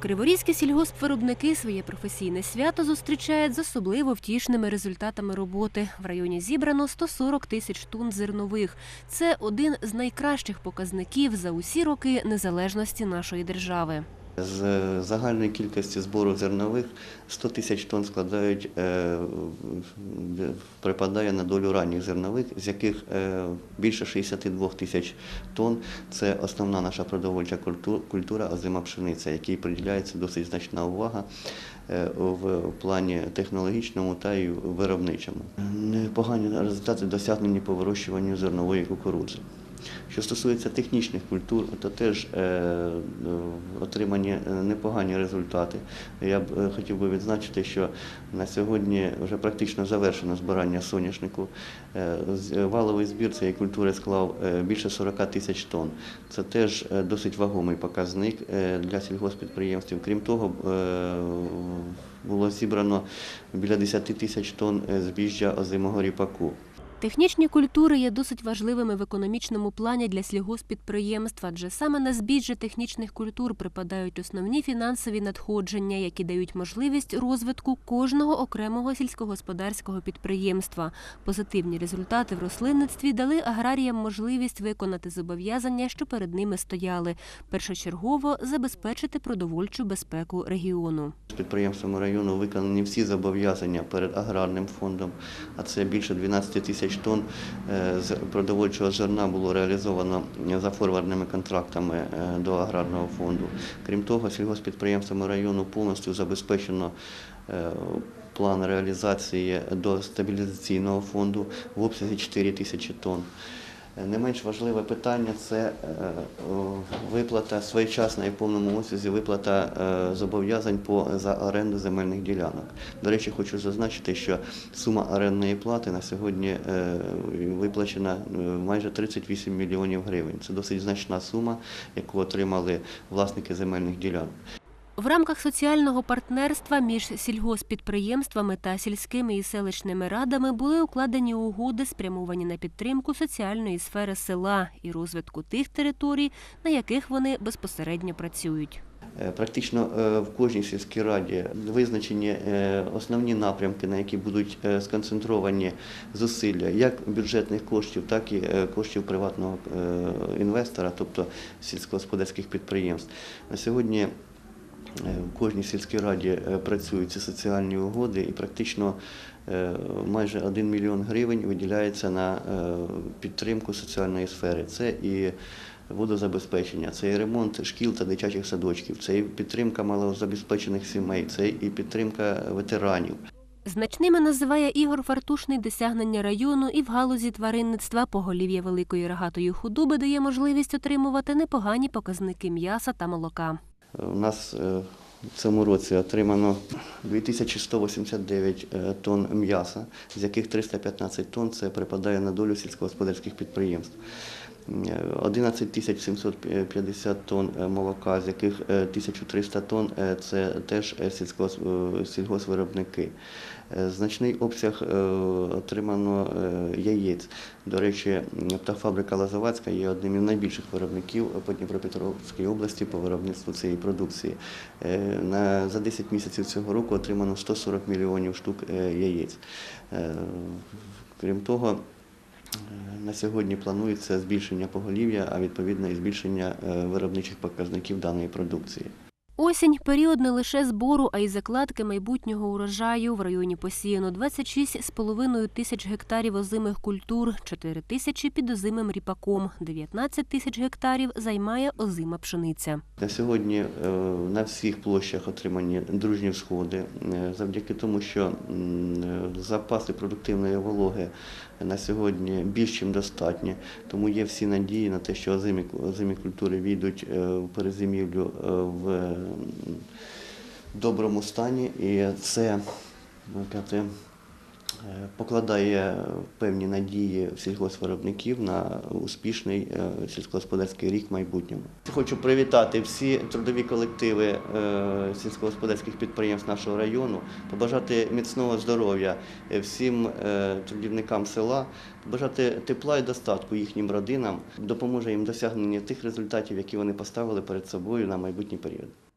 Криворізькі сільгоспвиробники своє професійне свято зустрічають з особливо втішними результатами роботи. В районі зібрано 140 тисяч тонн зернових. Це один з найкращих показників за усі роки незалежності нашої держави. З загальної кількості збору зернових 100 тисяч тонн складають, е, припадає на долю ранніх зернових, з яких е, більше 62 тисяч тонн – це основна наша продовольча культура озима пшениця, якій приділяється досить значна увага е, в плані технологічному та й виробничому. Непогані результати досягнені по вирощуванню зернової кукурудзи. Що стосується технічних культур, то теж е, е, отримані е, непогані результати. Я б е, хотів би відзначити, що на сьогодні вже практично завершено збирання соняшнику. Валовий збір цієї культури склав більше 40 тисяч тонн. Це теж досить вагомий показник для сільгоспідприємств. Крім того, було зібрано біля 10 тисяч тонн збіжжя озимого ріпаку. Технічні культури є досить важливими в економічному плані для сільгоспідприємств, адже саме на збіжжя технічних культур припадають основні фінансові надходження, які дають можливість розвитку кожного окремого сільськогосподарського підприємства. Позитивні результати в рослинництві дали аграріям можливість виконати зобов'язання, що перед ними стояли. Першочергово забезпечити продовольчу безпеку регіону. З підприємствами району виконані всі зобов'язання перед аграрним фондом, а це більше 12 тисяч тонн е, продовольчого зерна було реалізовано за форвардними контрактами е, до аграрного фонду. Крім того, сільгоспідприємствами району повністю забезпечено е, план реалізації до стабілізаційного фонду в обсязі 4 тисячі тонн. Не менш важливе питання це е, виплата своєчасна і в повному обсязі виплата е, зобов'язань по за оренду земельних ділянок. До речі, хочу зазначити, що сума орендної плати на сьогодні е, виплачена е, майже 38 мільйонів гривень. Це досить значна сума, яку отримали власники земельних ділянок. В рамках соціального партнерства між сільгоспідприємствами та сільськими і селищними радами були укладені угоди, спрямовані на підтримку соціальної сфери села і розвитку тих територій, на яких вони безпосередньо працюють. Е, Практично е, в кожній сільській раді визначені е, основні напрямки, на які будуть сконцентровані зусилля як бюджетних коштів, так і коштів приватного інвестора, тобто сільськогосподарських підприємств. На сьогодні е, в кожній сільській раді е, працюють ці соціальні угоди і практично е, майже 1 мільйон гривень виділяється на е, підтримку соціальної сфери. Це і водозабезпечення, це і ремонт шкіл та дитячих садочків, це і підтримка малозабезпечених сімей, це і підтримка ветеранів. Значними називає Ігор Фартушний досягнення району і в галузі тваринництва поголів'я великої рогатої худоби дає можливість отримувати непогані показники м'яса та молока. У нас е, в цьому році отримано 2189 е, тонн м'яса, з яких 315 тонн це припадає на долю сільськогосподарських підприємств. Е, 11 тисяч 750 тонн е, молока, з яких е, 1300 тонн е, це теж е, е, сільгоспвиробники. Е, Значний обсяг е, отримано е, яєць. До речі, птахфабрика Лозовацька є одним із найбільших виробників по Дніпропетровській області по виробництву цієї продукції. Е, за 10 місяців цього року отримано 140 мільйонів штук е, яєць. Е, Крім того, е, на сьогодні планується збільшення поголів'я, а відповідно і збільшення е, виробничих показників даної продукції. Осінь період не лише збору, а й закладки майбутнього урожаю. В районі посіяно 26,5 тисяч гектарів озимих культур, 4 тисячі під озимим ріпаком, 19 тисяч гектарів займає озима пшениця. На сьогодні е, на всіх площах отримані дружні всходи е, завдяки тому, що е, запаси продуктивної вологи на сьогодні більш чим достатні. Тому є всі надії на те, що озимі, озимі культури війдуть в перезимівлю в доброму стані, і це можна е, покладає певні надії сільгоспвиробників на успішний е, сільськогосподарський рік в майбутньому. Хочу привітати всі трудові колективи е, сільськогосподарських підприємств нашого району, побажати міцного здоров'я всім трудівникам села, побажати тепла і достатку їхнім родинам, допоможе їм досягнення тих результатів, які вони поставили перед собою на майбутній період.